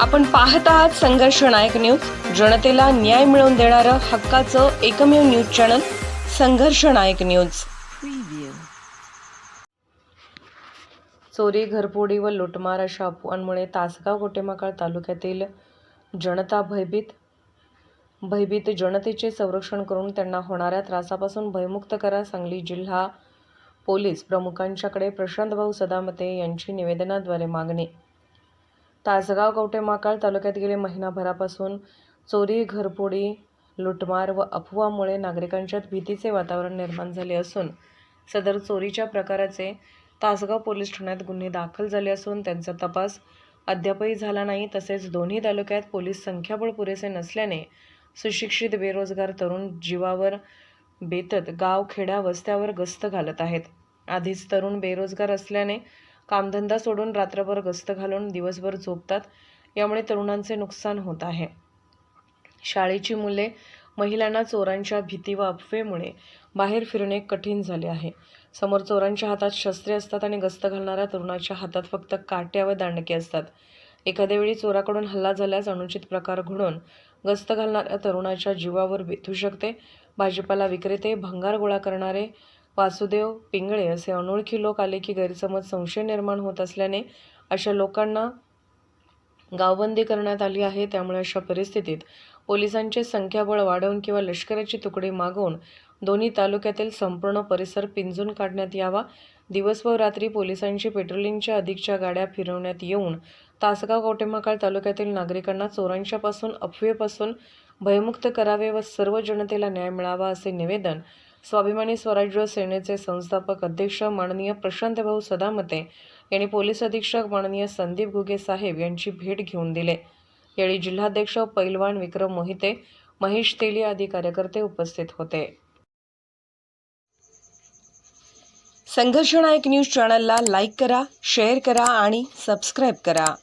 आपण पाहत आहात संघर्ष नायक न्यूज. जनतेला न्याय मिळवून देणारं हक्काचं एकमेव न्यूज चॅनल संघर्ष नायक न्यूज. चोरी घरफोडी व लुटमार अशा अफवांमुळे तासगाव गोटेमाकाळ तालुक्यातील जनता भयभीत भयभीत जनतेचे संरक्षण करून त्यांना होणाऱ्या त्रासापासून भयमुक्त करा सांगली जिल्हा पोलीस प्रमुखांच्याकडे प्रशांतभाऊ सदामते यांची निवेदनाद्वारे मागणी. तासगाव कवटेमाकाळ तालुक्यात गेले महिनाभरापासून चोरी घरफोडी लुटमार व अफवामुळे नागरिकांच्यात भीतीचे वातावरण निर्माण झाले असून सदर चोरीच्या प्रकाराचे तासगाव पोलीस ठाण्यात गुन्हे दाखल झाले असून त्यांचा तपास अद्यापही झाला नाही. तसेच दोन्ही तालुक्यात पोलीस संख्याबळ पुरेसे नसल्याने सुशिक्षित बेरोजगार तरुण जीवावर बेतत गाव खेड्या वस्त्यावर गस्त घालत आहेत. आधीच तरुण बेरोजगार असल्याने कामधंदा सोडून रात्रभर गस्त घालून दिवसभर झोपतात. यामुळे तरुणांचे नुकसान होत आहे. शाळेची मुले महिलांना चोरांच्या भीती व अफवेमुळे बाहेर फिरणे कठीण झाले आहे. समोर चोरांच्या हातात शस्त्रे असतात आणि गस्त घालणाऱ्या तरुणाच्या हातात फक्त काट्या व दांडके असतात. एखाद्या वेळी चोराकडून हल्ला झाल्यास अनुचित प्रकार घडून गस्त घालणाऱ्या तरुणाच्या जीवावर बेथू शकते. भाजीपाला विक्रेते भंगार गोळा करणारे वासुदेव पिंगळे असे अनोळखी लोक आले की गैरसमज संशय निर्माण होत असल्याने अशा लोकांना गावबंदी करण्यात आली आहे. त्यामुळे अशा परिस्थितीत पोलिसांचे संख्याबळ वाढवून किंवा लष्कराची तुकडी मागवून दोन्ही तालुक्यातील संपूर्ण परिसर पिंजून काढण्यात यावा. दिवस व रात्री पोलिसांची पेट्रोलिंगच्या अधिकच्या गाड्या फिरवण्यात येऊन तासगाव कोटेमाकाळ तालुक्यातील नागरिकांना चोरांच्यापासून अफवेपासून भयमुक्त करावे व सर्व जनतेला न्याय मिळावा असे निवेदन स्वाभिमानी स्वराज्य सेनेचे संस्थापक अध्यक्ष माननीय प्रशांतभाऊ सदामते यांनी पोलीस अधीक्षक माननीय संदीप घुगे साहेब यांची भेट घेऊन दिले. यावेळी जिल्हाध्यक्ष पैलवान विक्रम मोहिते महेश तेली आदी कार्यकर्ते उपस्थित होते. संघर्षणा एक न्यूज चॅनलला लाईक करा शेअर करा आणि सबस्क्राईब करा.